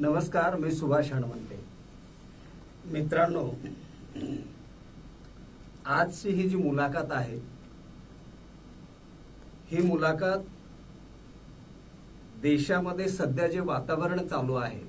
नमस्कार मी सुभाष हणमंते मित्रांनो आजची ही जी मुलाखत आहे ही मुलाखत देशामध्ये सध्या जे वातावरण चालू आहे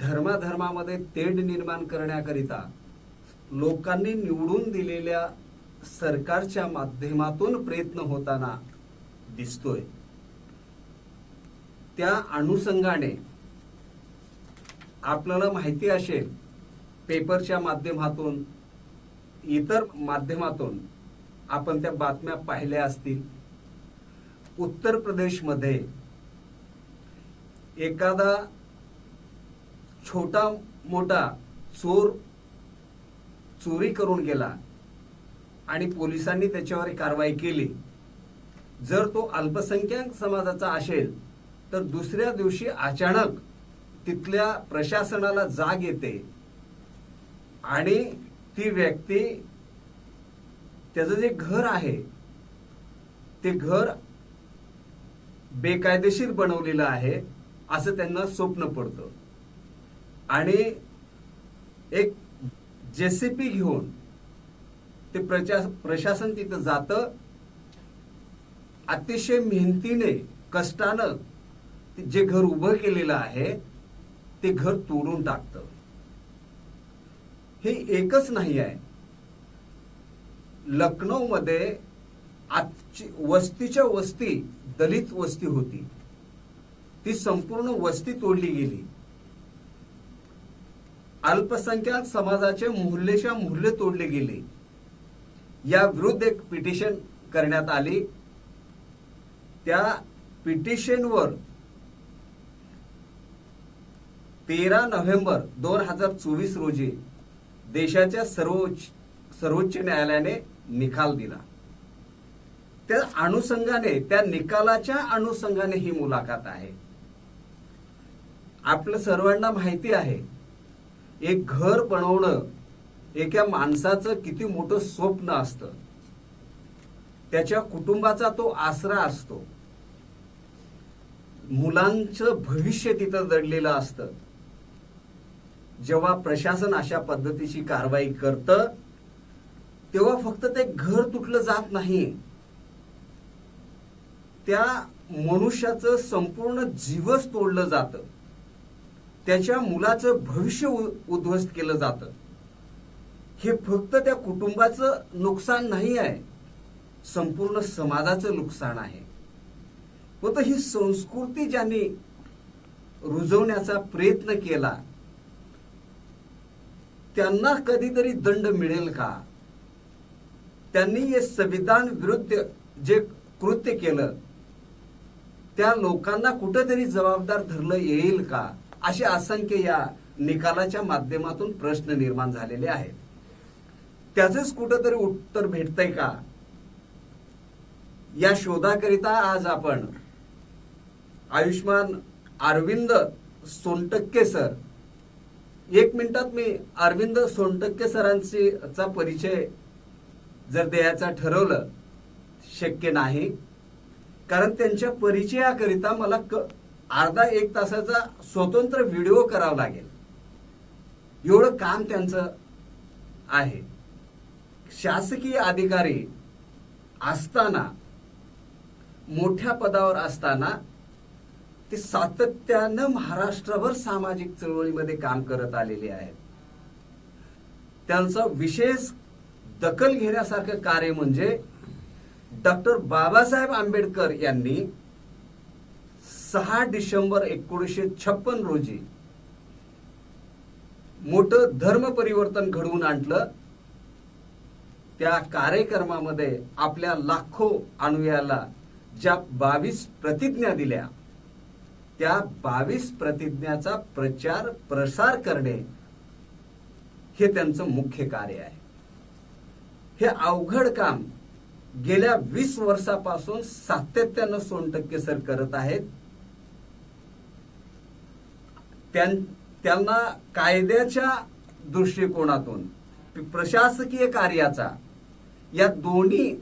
धर्माधर्मामध्ये तेढ निर्माण करण्याकरिता लोकांनी निवडून दिलेल्या सरकारच्या माध्यमातून प्रयत्न होताना दिसतोय. त्या अनुषंगाने आपल्याला माहिती असेल पेपरच्या माध्यमातून इतर माध्यमातून आपण त्या बातम्या पाहिल्या असतील. उत्तर प्रदेशमध्ये एखादा छोटा मोठा चोर चोरी करून गेला आणि पोलिसांनी त्याच्यावर कारवाई केली. जर तो अल्पसंख्याक समाजाचा असेल तर दुसऱ्या दिवशी अचानक तिथल्या प्रशासनाला जाग येते आणि ती व्यक्ती त्याचं जे घर आहे ते घर बेकायदेशीर बनवलेलं आहे असं त्यांना स्वप्न पडतं. आणि एक जेसीपी घेऊन ते प्रचा प्रशासन तिथं जातं. अतिशय मेहनतीने कष्टानं जे घर उभं केलेलं आहे ते घर तोडून टाकतं. हे एकच नाही आहे. लखनौमध्ये आजची वस्तीच्या वस्ती दलित वस्ती होती. ती संपूर्ण वस्ती तोडली गेली. अल्पसंख्याक समाजाचे मुहल्लेच्या मुहल्ले तोडले गेले. या विरुद्ध एक पिटिशन करण्यात आली. त्या पिटिशनवर तेरा नोव्हेंबर दोन हजार चोवीस रोजी देशाच्या सर्वोच्च सर्वोच्च न्यायालयाने निकाल दिला. त्या अनुषंगाने त्या निकालाच्या अनुषंगाने ही मुलाखत आहे. आपल्या सर्वांना माहिती आहे एक घर बनवणं एका माणसाचं किती मोठं स्वप्न असतं. त्याच्या कुटुंबाचा तो आसरा असतो. मुलांचं भविष्य तिथं दडलेलं असतं. जेव्हा प्रशासन अशा पद्धतीची कारवाई करतं तेव्हा फक्त ते घर तुटलं जात नाही. त्या मनुष्याचं संपूर्ण जीवच तोडलं जातं. त्याच्या मुलाचं भविष्य उ- उद्ध्वस्त केलं जातं. हे फक्त त्या कुटुंबाचं नुकसान नाही आहे. संपूर्ण समाजाचं नुकसान आहे. फक्त ही संस्कृती ज्यांनी रुजवण्याचा प्रयत्न केला त्यांना कधीतरी दंड मिळेल का? त्यांनी हे संविधान विरुद्ध जे कृत्य केलं त्या लोकांना कुठेतरी जबाबदार धरलं येईल का? असे असंख्य या निकालाच्या माध्यमातून प्रश्न निर्माण झालेले आहेत. त्याचंच कुठंतरी उत्तर भेटतंय का? या शोधाकरिता आज आपण आयुष्मान अरविंद सोनटक्के सर एक मिनिटात मी अरविंद सोनटक्के सरांची चा परिचय जर द्यायचा ठरवलं शक्य नाही. कारण त्यांच्या परिचयाकरिता मला क अर्धा एक तासाचा स्वतंत्र व्हिडिओ करावा लागेल. एवढं काम त्यांचं आहे. शासकीय अधिकारी असताना मोठ्या पदावर असताना ते सातत्यानं महाराष्ट्रभर सामाजिक चळवळीमध्ये काम करत आलेले आहेत. त्यांचा विशेष दखल घेण्यासारखं कार्य म्हणजे डॉक्टर बाबासाहेब आंबेडकर यांनी सहा डिसेंबर एकोणीसशे छप्पन रोजी मोठं धर्म परिवर्तन घडवून आणलं. त्या कार्यक्रमामध्ये आपल्या लाखो अनुयाला ज्या बावीस प्रतिज्ञा दिल्या त्या बावीस प्रतिज्ञाचा प्रचार प्रसार करणे हे त्यांचं मुख्य कार्य आहे. हे अवघड काम गेल्या वीस वर्षापासून सातत्यानं सोनटक्के सर करत आहेत. त्यां- त्यांना कायद्याच्या दृष्टिकोनातून प्रशासकीय कार्याचा या दोन्ही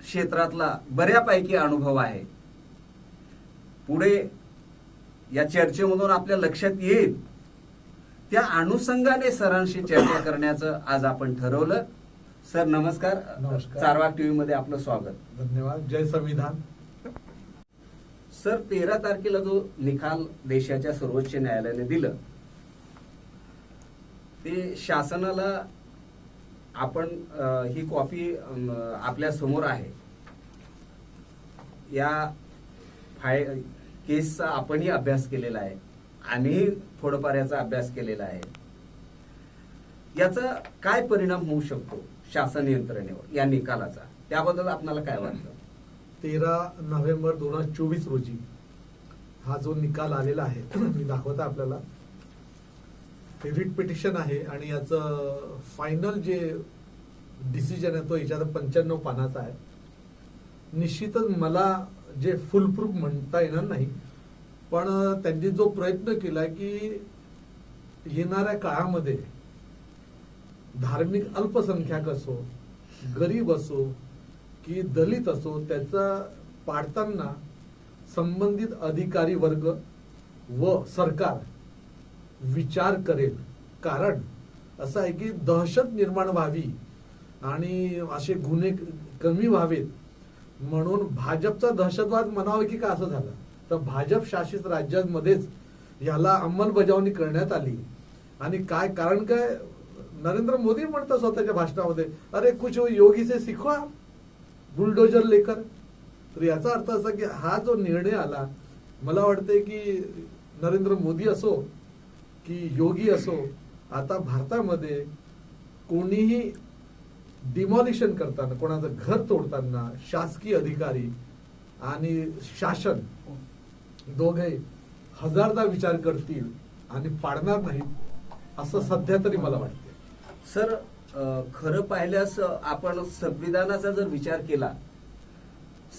क्षेत्रातला बऱ्यापैकी अनुभव आहे. पुढे या चर्चेमधून आपल्या लक्षात येईल. त्या अनुषंगाने सरांशी चर्चा करण्याचं आज आपण ठरवलं. सर नमस्कार. नमस्कार. चारवाक टीव्ही मध्ये आपलं स्वागत. धन्यवाद. जय संविधान. सर तेरा तारखेला जो निकाल देशाच्या सर्वोच्च न्यायालयाने दिलं ते शासनाला आपण ही कॉपी आपल्यासमोर आहे. या फाय केसचा आपणही अभ्यास केलेला आहे. आम्ही थोडंफार याचा अभ्यास केलेला आहे. याचा काय परिणाम होऊ शकतो शासन यंत्रणेवर या निकालाचा? त्याबद्दल आपल्याला काय वाटतं? तेरा नोव्हेंबर दोन हजार चोवीस रोजी हा जो निकाल आलेला आहे मी दाखवता आपल्याला. हे रिट पिटिशन आहे आणि याचं फायनल जे डिसिजन आहे तो याच्यात पंच्याण्णव पानाचा आहे. निश्चितच मला जे फुलप्रूफ म्हणता येणार नाही पण त्यांनी जो प्रयत्न केला की येणाऱ्या काळामध्ये धार्मिक अल्पसंख्याक असो गरीब असो की दलित असो त्याचा पाडताना संबंधित अधिकारी वर्ग व सरकार विचार करेल. कारण असं आहे की दहशत निर्माण व्हावी आणि असे गुन्हे कमी व्हावेत म्हणून भाजपचा दहशतवाद म्हणावं की का असं झालं? तर भाजप शासित राज्यांमध्येच याला अंमलबजावणी करण्यात आली. आणि काय कारण काय? नरेंद्र मोदी म्हणतात स्वतःच्या भाषणामध्ये अरे कुछ योगी से शिकवा बुलडोजर लेकर. तर याचा अर्थ असा की हा जो निर्णय आला मला वाटते की नरेंद्र मोदी असो की योगी असो आता भारतामध्ये कोणीही डिमॉलिशन करताना कोणाचं घर तोडताना शासकीय अधिकारी आणि शासन दोघे हजारदा विचार करतील आणि पाडणार नाहीत असं सध्या तरी मला वाटते सर खरं पाहिल्यास आपण संविधानाचा जर विचार केला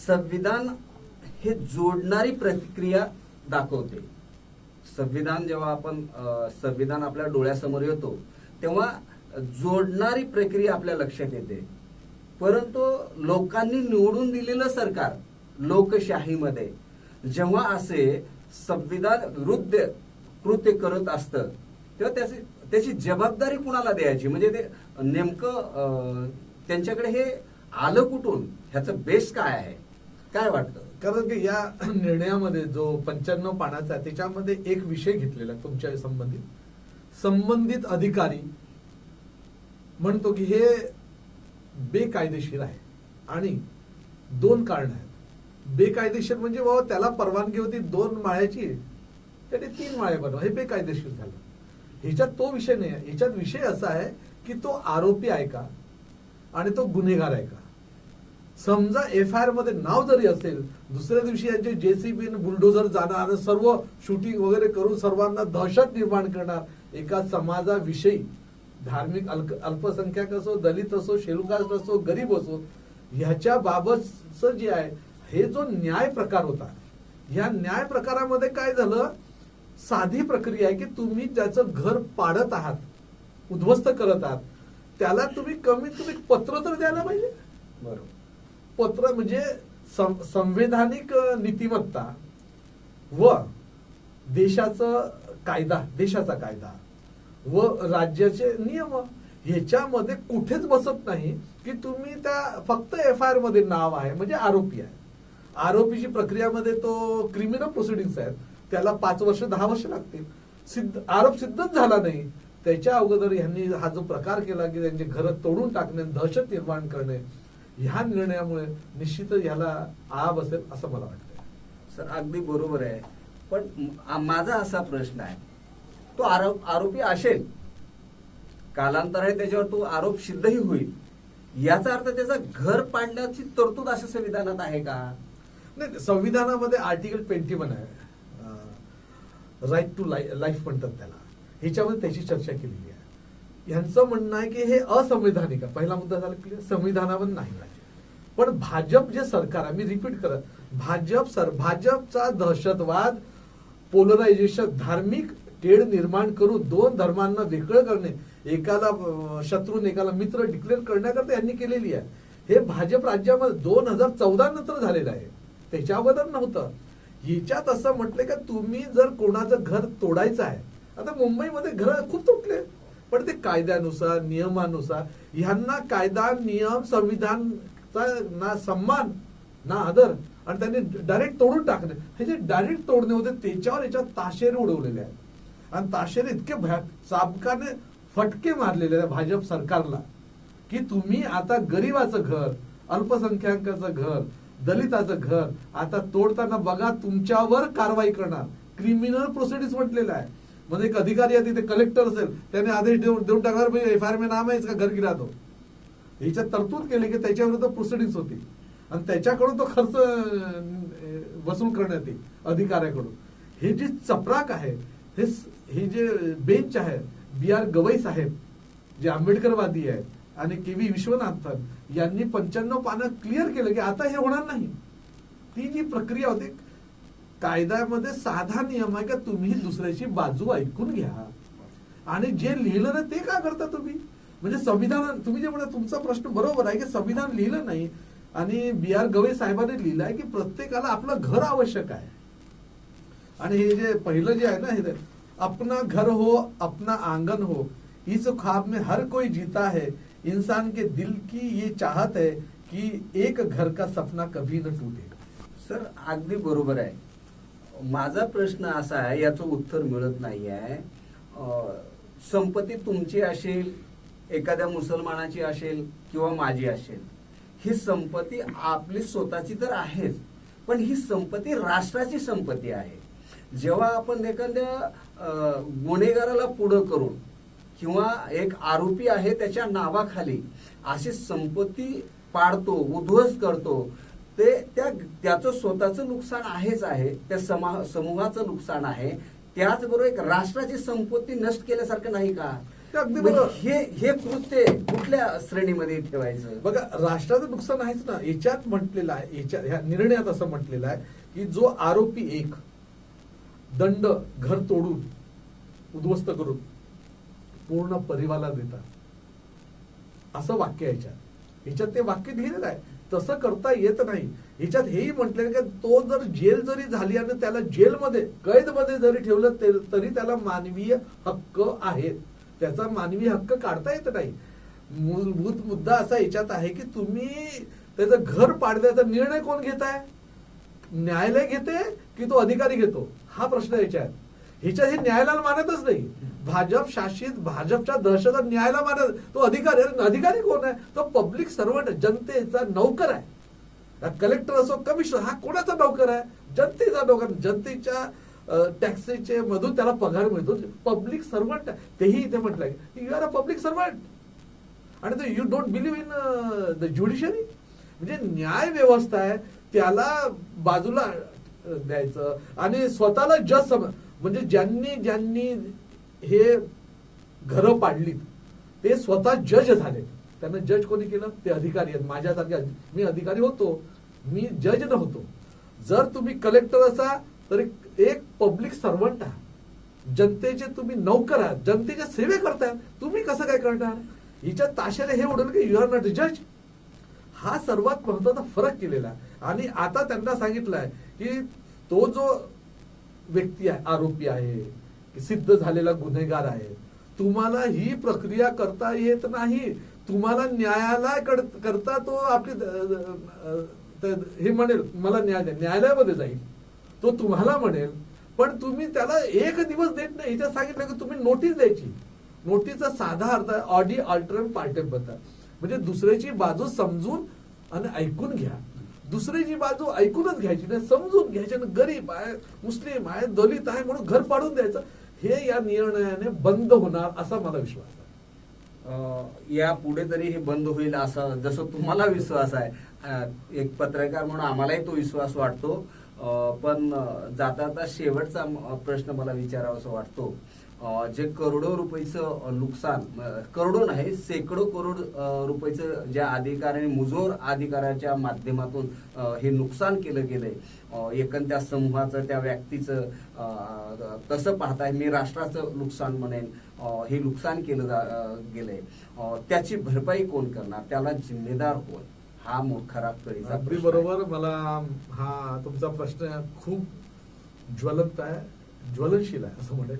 संविधान हे जोडणारी प्रतिक्रिया दाखवते. संविधान जेव्हा आपण संविधान आपल्या डोळ्यासमोर येतो तेव्हा जोडणारी प्रक्रिया आपल्या लक्षात येते. परंतु लोकांनी निवडून दिलेलं सरकार लोकशाहीमध्ये जेव्हा असे संविधान विरुद्ध कृत्य करत असतं तेव्हा त्याची त्याची जबाबदारी कुणाला द्यायची? म्हणजे ते नेमकं त्यांच्याकडे हे आलं कुठून? ह्याचं बेस काय आहे? काय वाटतं? कारण की या निर्णयामध्ये जो पंच्याण्णव पानाचा आहे त्याच्यामध्ये एक विषय घेतलेला तुमच्या संबंधित. संबंधित अधिकारी म्हणतो की हे बेकायदेशीर आहे. आणि दोन कारण आहेत. बेकायदेशीर म्हणजे बाबा त्याला परवानगी होती दोन माळ्याची त्याने तीन माळे बनवा. हे बेकायदेशीर झालं. ह्याच्यात तो विषय नाही आहे. ह्याच्यात विषय असा आहे की तो आरोपी आहे का आणि तो गुन्हेगार आहे का समजा एफ आय आरमध्ये नाव जरी असेल दुसऱ्या दिवशी यांचे जेसीबी बुलडोझर जाणार सर्व शूटिंग वगैरे करून सर्वांना दहशत निर्माण करणार एका समाजाविषयी धार्मिक अल्प अल्पसंख्याक असो दलित असो शेलुकास्ट असो गरीब असो ह्याच्या बाबतच जे आहे हे जो न्याय प्रकार होता ह्या न्याय प्रकारामध्ये काय झालं? साधी प्रक्रिया आहे की तुम्ही ज्याचं घर पाडत आहात उद्ध्वस्त करत आहात त्याला तुम्ही कमीत कमी पत्र तर द्यायला पाहिजे. बरोबर. पत्र म्हणजे संवैधानिक नीतिमत्ता व देशाचं कायदा देशाचा कायदा. व राज्याचे नियम ह्याच्यामध्ये कुठेच बसत नाही की तुम्ही त्या फक्त एफ आय आरमध्ये नाव आहे म्हणजे आरोपी आहे. आरोपीची प्रक्रियामध्ये तो क्रिमिनल प्रोसिडिंग्स आहेत. त्याला पाच वर्ष दहा वर्ष लागतील. सिद्ध आरोप सिद्धच झाला नाही. त्याच्या अगोदर यांनी हा जो प्रकार केला की त्यांचे घर तोडून टाकणे दहशत निर्माण करणे ह्या निर्णयामुळे निश्चितच ह्याला आळा बसेल असं मला वाटतं सर अगदी बरोबर आहे. पण माझा असा प्रश्न आहे. तो आरोप आरोपी असेल. कालांतराने त्याच्यावर तो आरोप सिद्धही होईल. याचा अर्थ त्याचा घर पाडण्याची तरतूद अशा संविधानात आहे का? नाही संविधानामध्ये आर्टिकल ट्वेंटी वन आहे. राईट टू लाईफ म्हणतात त्याला. ह्याच्यामध्ये त्याची चर्चा केलेली आहे. यांचं म्हणणं आहे की हे असंवैधानिक आहे. पहिला मुद्दा झाला क्लिअर संविधानावर नाही पाहिजे पण भाजप जे सरकार आहे मी रिपीट करत भाजप सर भाजपचा दहशतवाद पोलरायझेशन धार्मिक तेढ निर्माण करून दोन धर्मांना वेगळं करणे एकाला शत्रून एकाला मित्र डिक्लेअर करण्याकरता यांनी केलेली आहे. हे भाजप राज्यामध्ये दोन हजार चौदा नंतर झालेलं आहे. त्याच्या अगोदर नव्हतं. हिच्यात असं म्हटलं का तुम्ही जर कोणाचं घर तोडायचं आहे आता मुंबईमध्ये घर खूप तुटले पण ते कायद्यानुसार नियमानुसार ह्यांना कायदा नियम संविधानचा ना सन्मान ना आदर आणि त्यांनी डायरेक्ट तोडून टाकणे. हे जे डायरेक्ट तोडणे होते त्याच्यावर याच्यात ताशेरे उडवलेले आहेत. आणि ताशेने इतके भया चाबकाने फटके मारलेले भाजप सरकारला की तुम्ही आता गरीबाचं घर अल्पसंख्याकाचं घर दलिताचं घर आता तोडताना बघा तुमच्यावर कारवाई करणार. क्रिमिनल प्रोसिडिंग म्हटलेलं आहे. म्हणजे एक अधिकारी आहे तिथे कलेक्टर असेल त्याने आदेश देऊन देऊन टाकणार एफ आय आर नाम आहे का घर गिरा तो ह्याच्यात तरतूद केली की त्याच्याविरुद्ध प्रोसिडिंग होती. आणि त्याच्याकडून तो खर्च वसूल करण्यात येईल अधिकाऱ्याकडून. हे जी चपराक आहे हे हे जे बेंच आहे बी आर गवई साहेब जे आंबेडकरवादी आहेत आणि के व्ही विश्वनाथन यांनी पंच्याण्णव पानं क्लिअर केलं की आता हे होणार नाही. ती जी प्रक्रिया होती कायद्यामध्ये साधा नियम आहे का तुम्ही दुसऱ्याची बाजू ऐकून घ्या. आणि जे लिहिलं ना ते का करता तुम्ही? म्हणजे संविधान तुम्ही जे म्हणा तुमचा प्रश्न बरोबर आहे की संविधान लिहिलं नाही आणि बी आर गवई साहेबांनी लिहिलं आहे की प्रत्येकाला आपलं घर आवश्यक आहे. आणि हे जे पहिलं जे आहे ना हे अपना घर हो अपना आंगन हो इस ख्वाब में हर कोई जीता है। इंसान के दिल की ये चाहत है कि एक घर का सपना कभी न टूटे। सर अगदी बरोबर आहे. माझा प्रश्न असा आहे याचं उत्तर मिळत नाही आहे. संपत्ती तुमची असेल एखाद्या मुसलमानाची असेल किंवा माझी असेल ही संपत्ती आपली स्वतःची तर आहेच पण ही संपत्ती राष्ट्राची संपत्ती आहे. जेव्हा आपण एखाद्या गुन्हेगाराला पुढं करून किंवा एक आरोपी आहे त्याच्या नावाखाली अशी संपत्ती पाडतो उद्ध्वस्त करतो ते त्या त्याचं स्वतःचं नुकसान आहेच आहे त्या समा समूहाचं नुकसान आहे. त्याचबरोबर एक राष्ट्राची संपत्ती नष्ट केल्यासारखं नाही का? ते अगदी बरोबर. हे हे कृत्य कुठल्या श्रेणीमध्ये ठेवायचं? बघा राष्ट्राचं नुकसान आहेच ना. याच्यात म्हटलेलं आहे याच्यात ह्या निर्णयात असं म्हटलेलं आहे की जो आरोपी एक दंड घर तोडून उद्ध्वस्त करून पूर्ण परिवाराला देतात. असं वाक्य याच्यात. याच्यात ते वाक्य लिहिलेलं आहे. तसं करता येत नाही. ह्याच्यात हेही म्हटलं की तो जर जेल जरी झाली आणि त्याला जेलमध्ये कैदमध्ये जरी ठेवलं ते- तरी त्याला मानवीय हक्क आहेत. त्याचा मानवी हक्क काढता येत नाही. मूलभूत मुद्दा असा याच्यात आहे की तुम्ही त्याचं घर पाडण्याचा निर्णय कोण घेत आहे न्यायालय घेते की तो अधिकारी घेतो? हा प्रश्न याच्यात. हिच्या हे न्यायालयाला मानतच नाही. भाजप शासित भाजपच्या दहशत न्यायालय मानत तो अधिकारी अरे अधिकारी कोण आहे? तो पब्लिक सर्वंट जनतेचा नौकर आहे. कलेक्टर असो कमिशनर हा कोणाचा नौकर आहे? जनतेचा नौकर. जनतेच्या टॅक्सीचे मधून त्याला पगार मिळतो. पब्लिक सर्वंट तेही इथे म्हटलंय. You are a public servant. आणि you don't believe in the judiciary म्हणजे न्याय व्यवस्था आहे. त्याला बाजूला द्यायचं. आणि स्वतःला जज सम म्हणजे ज्यांनी ज्यांनी हे घरं पाडलीत ते स्वतः जज झाले त्यांना जज कोणी केलं? ते अधिकारी आहेत. माझ्यासारखे मी अधिकारी होतो. मी जज नव्हतो. जर तुम्ही कलेक्टर असा तर एक- एक पब्लिक सर्वंट आहात. जनतेचे तुम्ही नौकर आहात. जनतेच्या सेवे करताय. तुम्ही कसं काय करणार? हिच्या ताशेला हे उडवलं की यू आर नॉट जज हा सर्वात महत्त्वाचा फरक केलेला आणि आता त्यांना सांगितलंय की तो जो व्यक्ती आहे आरोपी आहे सिद्ध झालेला गुन्हेगार आहे तुम्हाला ही प्रक्रिया करता येत नाही. तुम्हाला न्यायालय करता तो आपली हे म्हणेल मला न्याय द्या न्यायालयामध्ये जाईल. तो तुम्हाला म्हणेल पण तुम्ही त्याला एक दिवस देत नाही. याच्यात सांगितलं की तुम्ही नोटीस द्यायची. नोटीसचा साधा अर्थ आहे ऑडी अल्टरन पार्टिबद्दल म्हणजे दुसऱ्याची बाजू समजून आणि ऐकून घ्या. दुसऱ्याची बाजू ऐकूनच घ्यायची नाही समजून घ्यायची आणि गरीब आहे मुस्लिम आहे दलित आहे म्हणून घर पाडून द्यायचं. हे या निर्णयाने बंद होणार असा मला विश्वास आहे. अं, या पुढे तरी हे बंद होईल असा जसं तुम्हाला विश्वास आहे. एक पत्रकार म्हणून आम्हालाही तो विश्वास वाटतो. अं, पण जाता जाता शेवटचा प्रश्न मला विचारावासा वाटतो. जे करोडो रुपयाचं नुकसान करोडो नाही शेकडो करोड रुपयाचं ज्या अधिकाऱ्यांनी मुजोर अधिकाऱ्याच्या माध्यमातून हे नुकसान केलं गेलंय. अं, एकंद त्या समूहाचं त्या व्यक्तीचं तसं पाहताय मी राष्ट्राचं नुकसान म्हणेन हे नुकसान केलं जा- गेलंय. त्याची भरपाई कोण करणार? त्याला जिम्मेदार कोण? हा मोठा कळीचा अगदी. बरोबर. मला हा तुमचा प्रश्न खूप ज्वलंत आहे ज्वलनशील आहे असं म्हणेल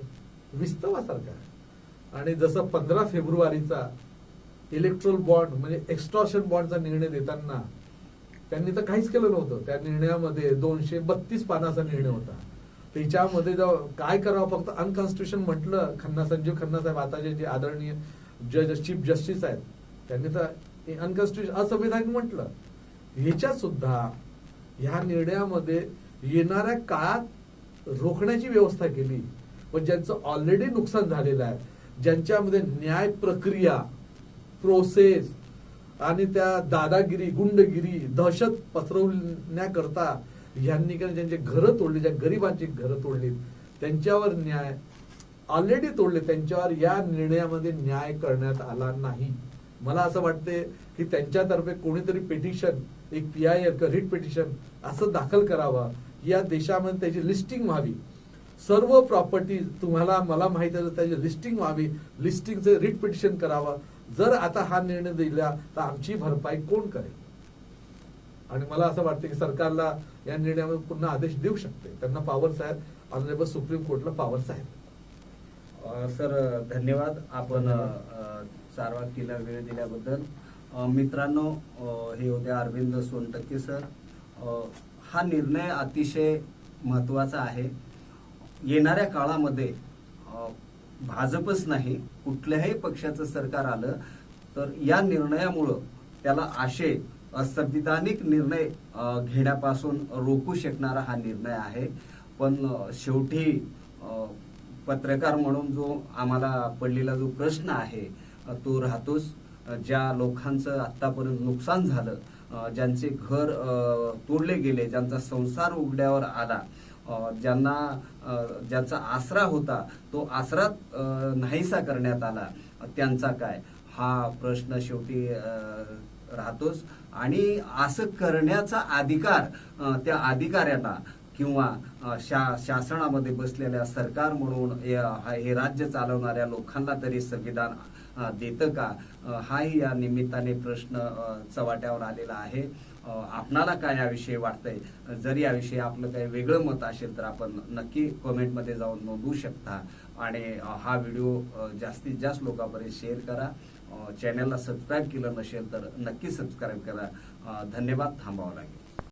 विस्तवासारखा आणि जसं पंधरा फेब्रुवारीचा इलेक्ट्रोल बॉन्ड म्हणजे एक्स्ट्रॉशन बॉन्डचा निर्णय देताना त्यांनी तर काहीच केलं नव्हतं. त्या निर्णयामध्ये दोनशे बत्तीस पानाचा निर्णय होता. त्याच्यामध्ये जेव्हा काय करावं फक्त अनकॉन्स्टिट्युशन म्हटलं खन्ना संजीव खन्ना साहेब आताचे जे आदरणीय जज चीफ जस्टिस आहेत त्यांनी तर अनकॉन्स्टिट्युशन असंविधानिक म्हटलं. ह्याच्यात सुद्धा ह्या निर्णयामध्ये येणाऱ्या काळात रोखण्याची व्यवस्था केली. पण ज्यांचं ऑलरेडी नुकसान झालेलं आहे ज्यांच्यामध्ये न्याय प्रक्रिया प्रोसेस आणि त्या दादागिरी गुंडगिरी दहशत पसरवण्याकरता यांनी का ज्यांचे घरं तोडली ज्या गरिबांची घरं तोडली त्यांच्यावर न्याय ऑलरेडी तोडले त्यांच्यावर या निर्णयामध्ये न्याय करण्यात आला नाही. मला असं वाटते की त्यांच्यातर्फे कोणीतरी पिटिशन एक पी आय रिट पिटिशन असं दाखल करावं. या देशामध्ये त्याची लिस्टिंग व्हावी. सर्व प्रॉपर्टी तुम्हाला मला माहीत आहे त्याची लिस्टिंग व्हावी. लिस्टिंगचं रिट पिटिशन करावं. जर आता हा निर्णय दिला तर आमची भरपाई कोण करेल? आणि मला असं वाटतं की सरकारला या निर्णयामध्ये पुन्हा आदेश देऊ शकते. त्यांना पॉवर्स आहेत ऑनरेबल सुप्रीम कोर्टला पॉवर्स आहेत सर धन्यवाद. आपण अ, चार वेळ दिल्याबद्दल. मित्रांनो हे होते अरविंद सोनटक्के सर. हा निर्णय अतिशय महत्त्वाचा आहे. येणाऱ्या काळामध्ये भाजपच नाही कुठल्याही पक्षाचं सरकार आलं तर या निर्णयामुळं त्याला आशय संविधानिक निर्णय घेण्यापासून रोखू शकणारा हा निर्णय आहे. पण शेवटी पत्रकार म्हणून जो आम्हाला पडलेला जो प्रश्न आहे तो राहतोच. ज्या लोकांचं आतापर्यंत नुकसान झालं ज्यांचे घर तोडले गेले ज्यांचा संसार उघड्यावर आला ज्यांना ज्याचा आसरा होता तो आसरा नाहीसा करण्यात आला. त्यांचा काय? हा प्रश्न शेवटी राहतोच. आणि असं करण्याचा अधिकार त्या अधिकाऱ्यांना किंवा शा शासनामध्ये बसलेल्या सरकार म्हणून हे हे राज्य चालवणाऱ्या लोकांना तरी संविधान देतं का? हाही या निमित्ताने प्रश्न चवाट्यावर चव्हाट्यावर आलेला आहे. आपणाला काय याविषयी वाटतंय? जर याविषयी आपलं काही वेगळं मत असेल तर आपण नक्की कमेंटमध्ये जाऊन नोंदवू शकता. आणि हा व्हिडिओ जास्तीत जास्त लोकांपर्यंत शेअर करा. चॅनलला सबस्क्राईब केलं नसेल तर नक्की सबस्क्राईब करा. धन्यवाद. थांबावं लागेल.